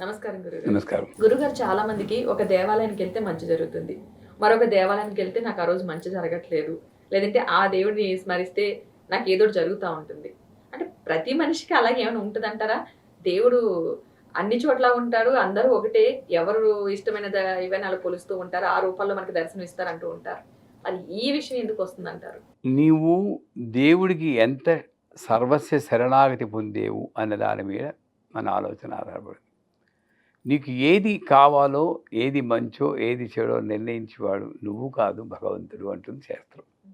నమస్కారం గురుగారు. నమస్కారం. గురుగారు చాలా మందికి ఒక దేవాలయానికి వెళ్తే మంచి జరుగుతుంది. మరొక దేవాలయానికి వెళ్తే నాకు ఆ రోజు మంచి జరగట్లేదు. లేదంటే ఆ దేవుడిని స్మరిస్తే నాకు ఏదో జరుగుతూ ఉంటుంది. అంటే ప్రతి మనిషికి అలాగే ఏమైనా ఉంటుందంటారా? దేవుడు అన్ని చోట్ల ఉంటాడు అందరూ ఒకటే ఎవరు ఇష్టమైన ఇవన్నీ అలా కొలుస్తూ ఉంటారు ఆ రూపంలో మనకి దర్శనం ఇస్తారంటూ ఉంటారు. అది ఈ విషయం ఎందుకు వస్తుందంటారు? నీవు దేవుడికి ఎంత సర్వస్వ శరణాగతి పొందేవు అన్న దాని మీద మన ఆలోచన ఆధారపడింది. నీకు ఏది కావాలో ఏది మంచో ఏది చెడో నిర్ణయించేవాడు నువ్వు కాదు భగవంతుడు అంటుంది శాస్త్రం.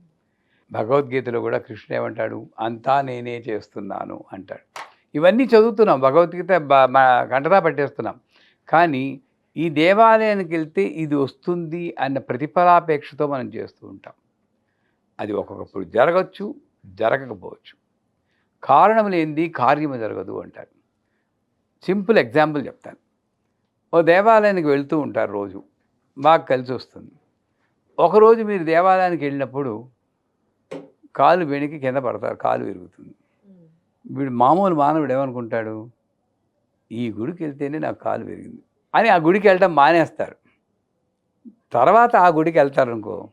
భగవద్గీతలో కూడా కృష్ణ ఏమంటాడు? అంతా నేనే చేస్తున్నాను అంటాడు. ఇవన్నీ చదువుతున్నాం. భగవద్గీత బ- మా పట్టేస్తున్నాం. కానీ ఈ దేవాలయానికి వెళ్తే ఇది వస్తుంది అన్న ప్రతిఫలాపేక్షతో మనం చేస్తూ ఉంటాం. అది ఒక్కొక్కప్పుడు జరగచ్చు జరగకపోవచ్చు. కారణం లేనిది కార్యము జరగదు అంటారు సింపుల్ ఎగ్జాంపుల్ చెప్తాను. ఓ దేవాలయానికి వెళ్తూ ఉంటారు రోజు. బాగా కలిసి వస్తుంది. ఒకరోజు మీరు దేవాలయానికి వెళ్ళినప్పుడు కాలు వెనక్కి కింద పడతారు కాలు విరుగుతుంది. వీడు మామూలు మానవుడు ఏమనుకుంటాడు? ఈ గుడికి వెళ్తేనే నాకు కాలు విరిగింది అని ఆ గుడికి వెళ్ళడం మానేస్తారు. తర్వాత ఆ గుడికి వెళ్తారనుకో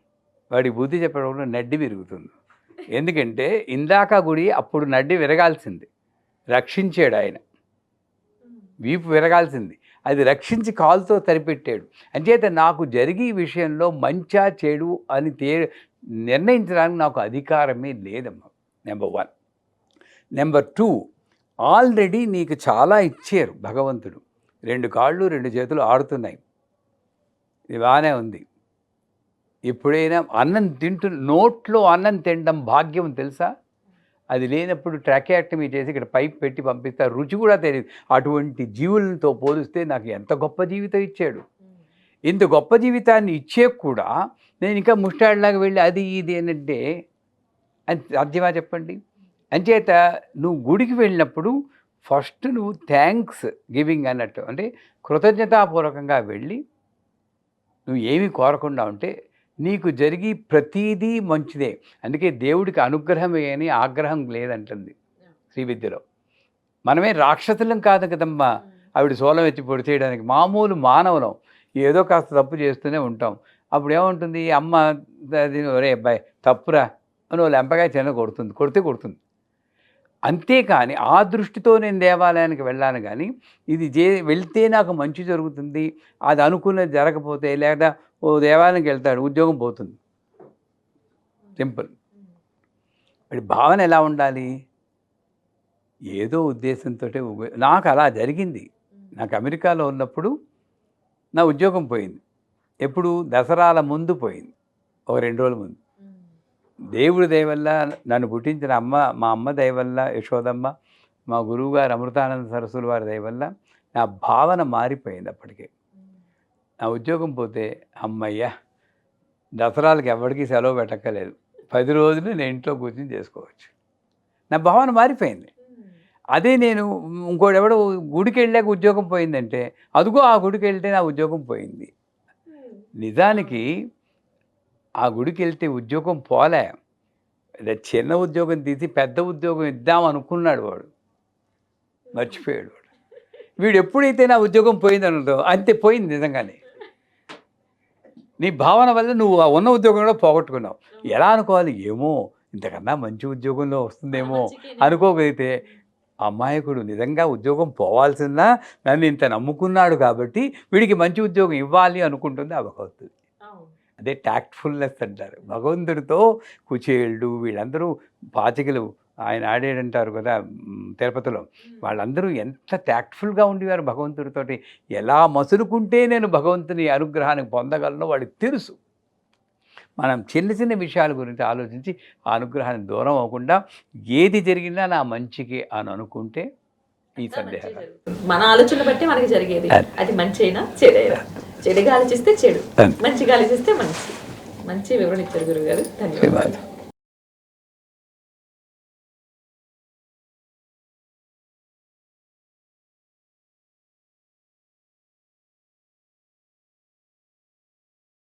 వాడి బుద్ధి చెప్పడం నడ్డి విరుగుతుంది. ఎందుకంటే ఇందాక గుడి అప్పుడు నడ్డి విరగాల్సింది. రక్షించాడు ఆయన. వీపు విరగాల్సింది. అది రక్షించి కాలుతో సరిపెట్టాడు అంచేత నాకు జరిగే విషయంలో మంచా చెడు అని తే నిర్ణయించడానికి నాకు అధికారమే లేదమ్మా number one number two already నీకు చాలా ఇచ్చారు భగవంతుడు. రెండు కాళ్ళు రెండు చేతులు ఆడుతున్నాయి ఇది బాగానే ఉంది. ఎప్పుడైనా అన్నం తింటు నోట్లో అన్నం తినడం భాగ్యం తెలుసా? అది లేనప్పుడు ట్రాకియాక్టమీ చేసి ఇక్కడ పైప్ పెట్టి పంపిస్తారు రుచి కూడా తెలియదు. అటువంటి జీవులతో పోలిస్తే నాకు ఎంత గొప్ప జీవితం ఇచ్చాడు. ఇంత గొప్ప జీవితాన్ని ఇచ్చే కూడా నేను ఇంకా ముష్టాడిలాగా వెళ్ళి అది ఇది అది సాధ్యమా చెప్పండి? అంచేత నువ్వు గుడికి వెళ్ళినప్పుడు ఫస్ట్ నువ్వు థ్యాంక్స్ గివింగ్ అన్నట్టు అంటే కృతజ్ఞతాపూర్వకంగా వెళ్ళి నువ్వు ఏమీ కోరకుండా ఉంటే నీకు జరిగి ప్రతీదీ మంచిదే. అందుకే దేవుడికి అనుగ్రహమే అని ఆగ్రహం లేదంటుంది శ్రీ విద్యలో మనమే రాక్షసులం కాదు కదమ్మా. ఆవిడ సోలం ఎత్తి పొడి చేయడానికి మామూలు మానవులం. ఏదో కాస్త తప్పు చేస్తూనే ఉంటాం. అప్పుడు ఏముంటుంది? అమ్మ ఒరే అబ్బాయి తప్పురా. అని వాళ్ళు ఎంపగా చిన్న కొడుతుంది కొడితే కొడుతుంది. అంతేకాని ఆ దృష్టితో నేను దేవాలయానికి వెళ్ళాను కానీ ఇది జే వెళ్తే నాకు మంచి జరుగుతుంది. అది అనుకున్నది జరగకపోతే లేదా ఓ దేవాలయానికి వెళ్తాడు ఉద్యోగం పోతుంది. సింపుల్. వాడి భావన ఎలా ఉండాలి? ఏదో ఉద్దేశంతో నాకు అలా జరిగింది. నాకు అమెరికాలో ఉన్నప్పుడు నా ఉద్యోగం పోయింది. ఎప్పుడు? దసరాల ముందు పోయింది. ఒక రెండు రోజుల ముందు. దేవుడి దయవల్ల నన్ను పుట్టించిన అమ్మ మా అమ్మ దయవల్ల యశోదమ్మ మా గురువుగారు అమృతానంద సరస్సుల వారి దయవల్ల నా భావన మారిపోయింది అప్పటికే. నా ఉద్యోగం పోతే అమ్మయ్య దసరాలకు ఎవరికి సెలవు పెట్టక్కలేదు పది రోజులు నేను ఇంట్లో కూర్చొని చేసుకోవచ్చు. నా భావన మారిపోయింది. అదే నేను ఇంకోటి ఎవడో గుడికి వెళ్ళాక ఉద్యోగం పోయిందంటే అదిగో ఆ గుడికి వెళ్తే నా ఉద్యోగం పోయింది. నిజానికి ఆ గుడికి వెళ్తే ఉద్యోగం పోలే. చిన్న ఉద్యోగం తీసి పెద్ద ఉద్యోగం ఇద్దాం అనుకున్నాడు వాడు. మర్చిపోయాడు వాడు. వీడు ఎప్పుడైతే నా ఉద్యోగం పోయింది అంతే పోయింది నిజంగానే. నీ భావన వల్ల నువ్వు ఆ ఉన్న ఉద్యోగం కూడా పోగొట్టుకున్నావు. ఎలా అనుకోవాలి? ఏమో ఇంతకన్నా మంచి ఉద్యోగంలో వస్తుందేమో అనుకోగలిగితే అమాయకుడు నిజంగా ఉద్యోగం పోవాల్సిందా? నన్ను ఇంత నమ్ముకున్నాడు కాబట్టి వీడికి మంచి ఉద్యోగం ఇవ్వాలి అనుకుంటుంది ఆ భగవంతుడు. అదే టాక్ట్ఫుల్నెస్ అంటారు. భగవంతుడితో కుచేళ్ళు వీళ్ళందరూ పాచికలు ఆయన ఆడేడంటారు కదా తిరుపతిలో. వాళ్ళందరూ ఎంత ట్యాక్ట్ఫుల్గా ఉండేవారు భగవంతుడితోటి. ఎలా మసులుకుంటే నేను భగవంతుని అనుగ్రహాన్ని పొందగలను వాడికి తెలుసు. మనం చిన్న చిన్న విషయాల గురించి ఆలోచించి ఆ అనుగ్రహాన్ని దూరం అవ్వకుండా ఏది జరిగినా నా మంచికి అని అనుకుంటే ఈ సందేహం. మన ఆలోచన బట్టి మనకి జరిగేది. అది. మంచి అయినా చెడైనా? చెడుగా ఆలోచిస్తే చెడు. మంచిగా ఆలోచిస్తే మంచి. మంచి వివరణ ఇచ్చారు గురుగారు ధన్యవాదాలు. ధన్యవాదాలు.